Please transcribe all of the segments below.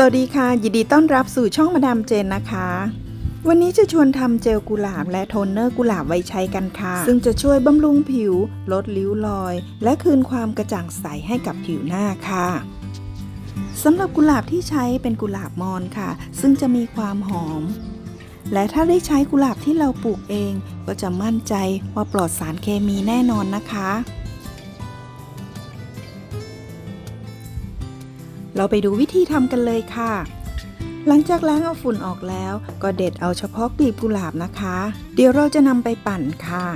สวัสดีค่ะ ยินดีต้อนรับสู่ช่องมาดามเจนนะคะ วันนี้จะชวนทำเจลกุหลาบและโทนเนอร์กุหลาบไว้ใช้กันค่ะ ซึ่งจะช่วยบำรุงผิว ลดริ้วรอย และคืนความกระจ่างใสให้กับผิวหน้าค่ะสำหรับกุหลาบที่ใช้เป็นกุหลาบมอนค่ะ ซึ่งจะมีความหอม และถ้าได้ใช้กุหลาบที่เราปลูกเอง ก็จะมั่นใจว่าปลอดสารเคมีแน่นอนนะคะ เราไปดูวิธีทำกันเลยค่ะ หลังจากล้างเอาฝุ่นออกแล้ว ก็เด็ดเอาเฉพาะกลีบกุหลาบนะคะ เดี๋ยวเราจะนำไปปั่นค่ะ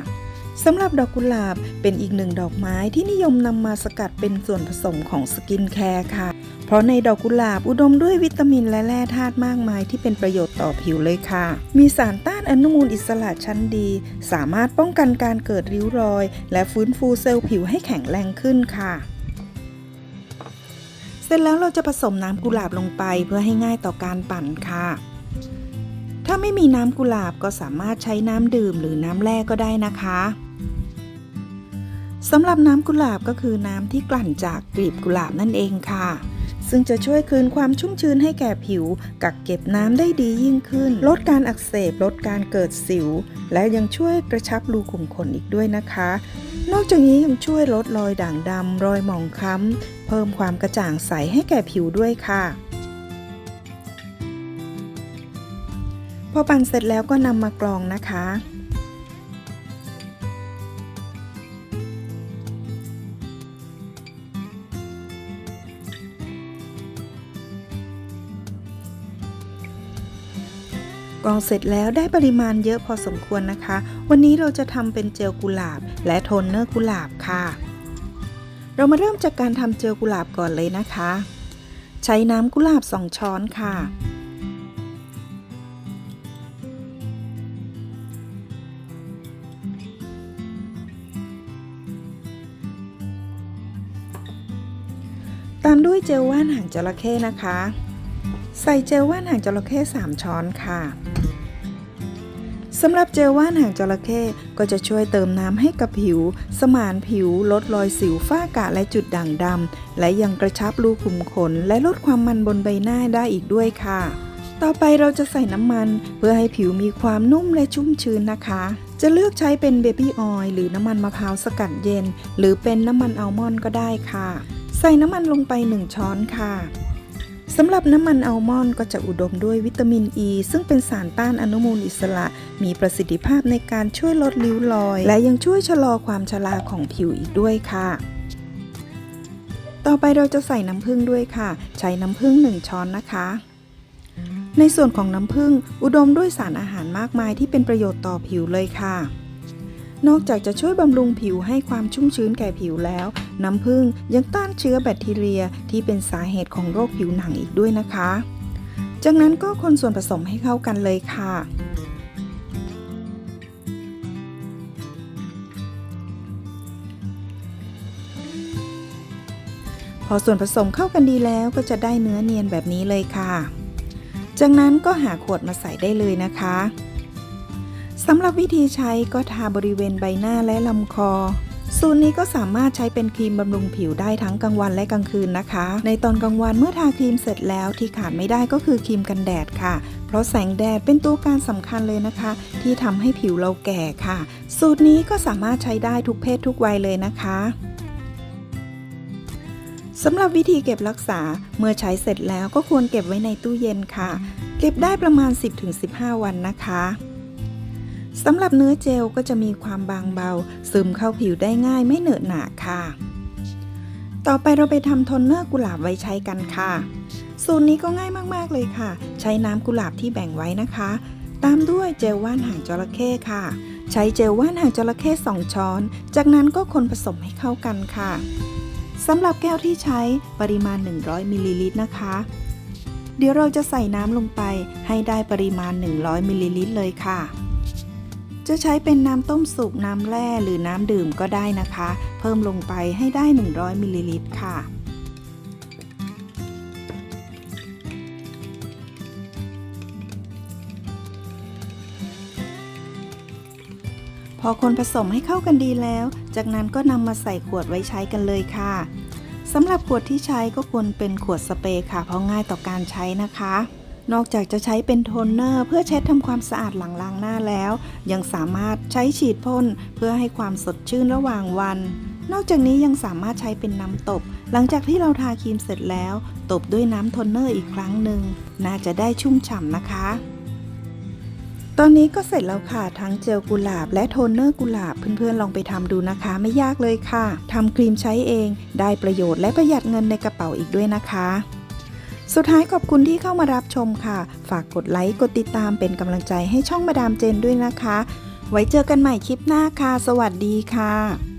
สำหรับดอกกุหลาบเป็นอีกหนึ่งดอกไม้ที่นิยมนำมาสกัดเป็นส่วนผสมของสกินแคร์ค่ะ เพราะในดอกกุหลาบอุดมด้วยวิตามินและแร่ธาตุมากมายที่เป็นประโยชน์ต่อผิวเลยค่ะ มีสารต้านอนุมูลอิสระชั้นดี สามารถป้องกันการเกิดริ้วรอย และฟื้นฟูเซลล์ผิวให้แข็งแรงขึ้นค่ะ ร็จแล้วเราจะผสมน้ำกุหลาบลงไปเพื่อให้ง่ายต่อการปั่นค่ะ ถ้าไม่มีน้ำกุหลาบก็สามารถใช้น้ำดื่มหรือน้ำแร่ก็ได้นะคะสำหรับน้ำกุหลาบก็คือน้ำที่กลั่นจากกลีบกุหลาบนั่นเองค่ะ ซึ่งจะช่วยคืนความชุ่มชื้นให้แก่ผิว กักเก็บน้ำได้ดียิ่งขึ้น ลดการอักเสบ ลดการเกิดสิว และยังช่วยกระชับรูขุมขนอีกด้วยนะคะ นอกจากนี้ยังช่วยลดรอยด่างดำรอยหมองคล้ำ พิ่มความกระจ่างใสให้แก่ผิวด้วยค่ะ พอปั่นเสร็จแล้วก็นำมากรองนะคะ กรองเสร็จแล้วได้ปริมาณเยอะพอสมควรนะคะ วันนี้เราจะทำเป็นเจลกุหลาบและโทนเนอร์กุหลาบค่ะ เรามาเริ่มจากการทำเจลกุหลาบก่อนเลยนะคะ ใช้น้ำกุหลาบ 2 ช้อนค่ะ ตามด้วยเจลว่านหางจระเข้นะคะ ใส่เจลว่านหางจระเข้3ช้อนค่ะ สำหรับเจลว่านหางจระเข้ก็จะช่วยเติมน้ำให้กับผิว สมานผิวลดรอยสิวฝ้ากระและจุดด่างดำ และยังกระชับรูขุมขน และลดความมันบนใบหน้าได้อีกด้วยค่ะ ต่อไปเราจะใส่น้ำมันเพื่อให้ผิวมีความนุ่มและชุ่มชื้นนะคะ จะเลือกใช้เป็นเบบี้ออยล์หรือน้ำมันมะพร้าวสกัดเย็น หรือเป็นน้ำมันอัลมอนด์ก็ได้ค่ะ ใส่น้ำมันลงไป 1 ช้อนค่ะ สำหรับน้ำมันอัลมอนด์ก็จะอุดมด้วยวิตามินอ e, ีซึ่งเป็นสารต้านอนุมูลอิสระ มีประสิทธิภาพในการช่วยลดริ้วรอย และยังช่วยชะลอความชราของผิวอีกด้วยค่ะ ต่อไปเราจะใส่น้ำผึ้งด้วยค่ะ ใช้น้ำผึ้ง1 ช้อนนะคะ ในส่วนของน้ำผึ้งอุดมด้วยสารอาหารมากมายที่เป็นประโยชน์ต่อผิวเลยค่ะนอกจากจะช่วยบำรุงผิวให้ความชุ่มชื้นแก่ผิวแล้ว น้ำผึ้งยังต้านเชื้อแบคทีเรียที่เป็นสาเหตุของโรคผิวหนังอีกด้วยนะคะ จากนั้นก็คนส่วนผสมให้เข้ากันเลยค่ะพอส่วนผสมเข้ากันดีแล้วก็จะได้เนื้อเนียนแบบนี้เลยค่ะ จากนั้นก็หาขวดมาใส่ได้เลยนะคะสำหรับวิธีใช้ก็ทาบริเวณใบหน้าและลำคอ สูตรนี้ก็สามารถใช้เป็นครีมบำรุงผิวได้ทั้งกลางวันและกลางคืนนะคะ ในตอนกลางวันเมื่อทาครีมเสร็จแล้วที่ขาดไม่ได้ก็คือครีมกันแดดค่ะ เพราะแสงแดดเป็นตัวการสำคัญเลยนะคะ ที่ทำให้ผิวเราแก่ค่ะ สูตรนี้ก็สามารถใช้ได้ทุกเพศทุกวัยเลยนะคะสำหรับวิธีเก็บรักษาเมื่อใช้เสร็จแล้วก็ควรเก็บไว้ในตู้เย็นค่ะ เก็บได้ประมาณ 10-15 วันนะคะ สำหรับเนื้อเจลก็จะมีความบางเบา ซึมเข้าผิวได้ง่ายไม่เหนอะหนะค่ะ ต่อไปเราไปทำโทนเนอร์กุหลาบไว้ใช้กันค่ะ สูตรนี้ก็ง่ายมากๆเลยค่ะ ใช้น้ำกุหลาบที่แบ่งไว้นะคะ ตามด้วยเจลว่านหางจระเข้ค่ะ ใช้เจลว่านหางจระเข้2 ช้อน จากนั้นก็คนผสมให้เข้ากันค่ะสำหรับแก้วที่ใช้ปริมาณ 100มิลลิลิตรนะคะ เดี๋ยวเราจะใส่น้ำลงไปให้ได้ปริมาณ 100มิลลิลิตรเลยค่ะ จะใช้เป็นน้ำต้มสุกน้ำแร่หรือน้ำดื่มก็ได้นะคะ เพิ่มลงไปให้ได้ 100มิลลิลิตรค่ะ พอคนผสมให้เข้ากันดีแล้ว จากนั้นก็นำมาใส่ขวดไว้ใช้กันเลยค่ะสำหรับขวดที่ใช้ก็ควรเป็นขวดสเปรย์ค่ะ เพราะง่ายต่อการใช้นะคะ นอกจากจะใช้เป็นโทนเนอร์เพื่อเช็ดทำความสะอาดหลังล้างหน้าแล้ว ยังสามารถใช้ฉีดพ่นเพื่อให้ความสดชื่นระหว่างวัน นอกจากนี้ยังสามารถใช้เป็นน้ำตบ หลังจากที่เราทาครีมเสร็จแล้ว ตบด้วยน้ำโทนเนอร์อีกครั้งหนึ่งน่าจะได้ชุ่มฉ่ำนะคะ ตอนนี้ก็เสร็จแล้วค่ะทั้งเจลกุหลาบและโทนเนอร์กุหลาบเพื่อนๆลองไปทำดูนะคะ ไม่ยากเลยค่ะทำครีมใช้เอง ได้ประโยชน์และประหยัดเงินในกระเป๋าอีกด้วยนะคะ สุดท้ายขอบคุณที่เข้ามารับชมค่ะ ฝากกดไลค์ กดติดตามเป็นกำลังใจให้ช่องมาดามเจนด้วยนะคะ ไว้เจอกันใหม่คลิปหน้าค่ะ สวัสดีค่ะ